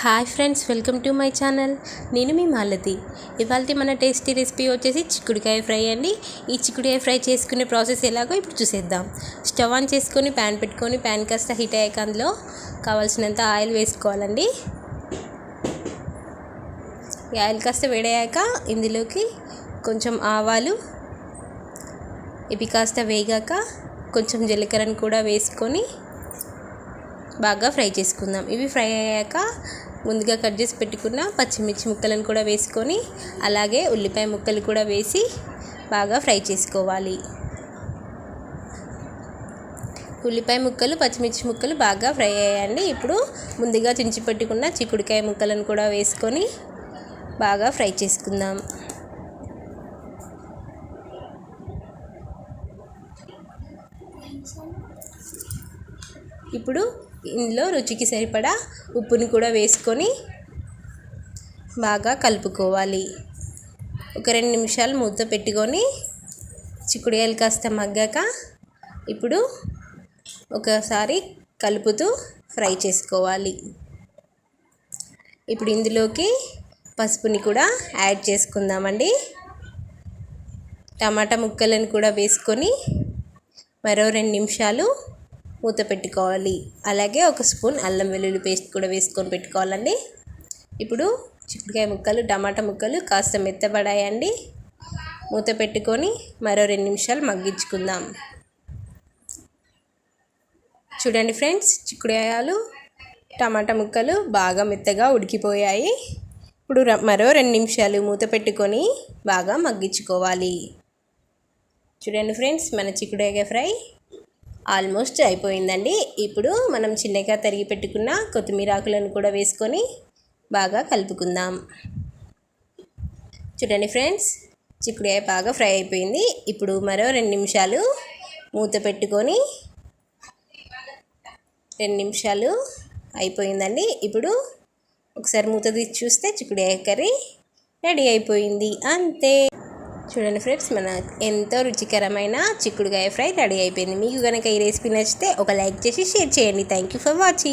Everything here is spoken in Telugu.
Hi friends welcome to my channel నేను మీ మాలతి. ఇవాళ మన టేస్టీ రెసిపీ వచ్చేసి చిక్కుడుకాయ ఫ్రై అండి. ఈ చిక్కుడుకాయ ఫ్రై చేసుకునే ప్రాసెస్ ఎలాగో ఇప్పుడు చూసేద్దాం. స్టవ్ ఆన్ చేసుకొని ప్యాన్ పెట్టుకొని ప్యాన్ కాస్త హీట్ అయ్యాక అందులో కావాల్సినంత ఆయిల్ వేసుకోవాలండి. ఈ ఆయిల్ కాస్త వేడయ్యాక ఇందులోకి కొంచెం ఆవాలు ఇవి కాస్త వేగాక కొంచెం జీలకర్రను కూడా వేసుకొని బాగా ఫ్రై చేసుకుందాం. ఇవి ఫ్రై అయ్యాక ముందుగా కట్ చేసి పెట్టుకున్న పచ్చిమిర్చి ముక్కలను కూడా వేసుకొని అలాగే ఉల్లిపాయ ముక్కలు కూడా వేసి బాగా ఫ్రై చేసుకోవాలి. ఉల్లిపాయ ముక్కలు పచ్చిమిర్చి ముక్కలు బాగా ఫ్రై అయ్యాయండి. ఇప్పుడు ముందుగా చించి పెట్టుకున్న చిక్కుడుకాయ ముక్కలను కూడా వేసుకొని బాగా ఫ్రై చేసుకుందాం. ఇప్పుడు ఇందులో రుచికి సరిపడా ఉప్పుని కూడా వేసుకొని బాగా కలుపుకోవాలి. ఒక రెండు నిమిషాలు మూత పెట్టుకొని చిక్కుడుకాయలు కాస్త మగ్గాక ఇప్పుడు ఒకసారి కలుపుతూ ఫ్రై చేసుకోవాలి. ఇప్పుడు ఇందులోకి పసుపుని కూడా యాడ్ చేసుకుందామండి. టమాటా ముక్కలను కూడా వేసుకొని మరో రెండు నిమిషాలు మూత పెట్టుకోవాలి. అలాగే ఒక స్పూన్ అల్లం వెల్లుల్లి పేస్ట్ కూడా వేసుకొని పెట్టుకోవాలండి. ఇప్పుడు చిక్కుడుకాయ ముక్కలు టమాటా ముక్కలు కాస్త మెత్తబడాయండి. మూత పెట్టుకొని మరో రెండు నిమిషాలు మగ్గించుకుందాం. చూడండి ఫ్రెండ్స్ చిక్కుడుకాయలు టమాటా ముక్కలు బాగా మెత్తగా ఉడికిపోయాయి. ఇప్పుడు మరో రెండు నిమిషాలు మూత పెట్టుకొని బాగా మగ్గించుకోవాలి. చూడండి ఫ్రెండ్స్ మన చిక్కుడుకాయ ఫ్రై ఆల్మోస్ట్ అయిపోయిందండి. ఇప్పుడు మనం చిన్నగా తరిగి పెట్టుకున్న కొత్తిమీర ఆకులను కూడా వేసుకొని బాగా కలుపుకుందాం. చూడండి ఫ్రెండ్స్ చిక్కుడుకాయ బాగా ఫ్రై అయిపోయింది. ఇప్పుడు మరో రెండు నిమిషాలు మూత పెట్టుకొని రెండు నిమిషాలు అయిపోయిందండి. ఇప్పుడు ఒకసారి మూత తీసి చూస్తే చిక్కుడుకాయ కర్రీ రెడీ అయిపోయింది. అంతే. చూడండి ఫ్రెండ్స్ మన ఎంతో రుచికరమైన చిక్కుడుకాయ ఫ్రై రెడీ అయిపోయింది. మీకు కనుక ఈ రెసిపీ నచ్చితే ఒక లైక్ చేసి షేర్ చేయండి. Thank you for watching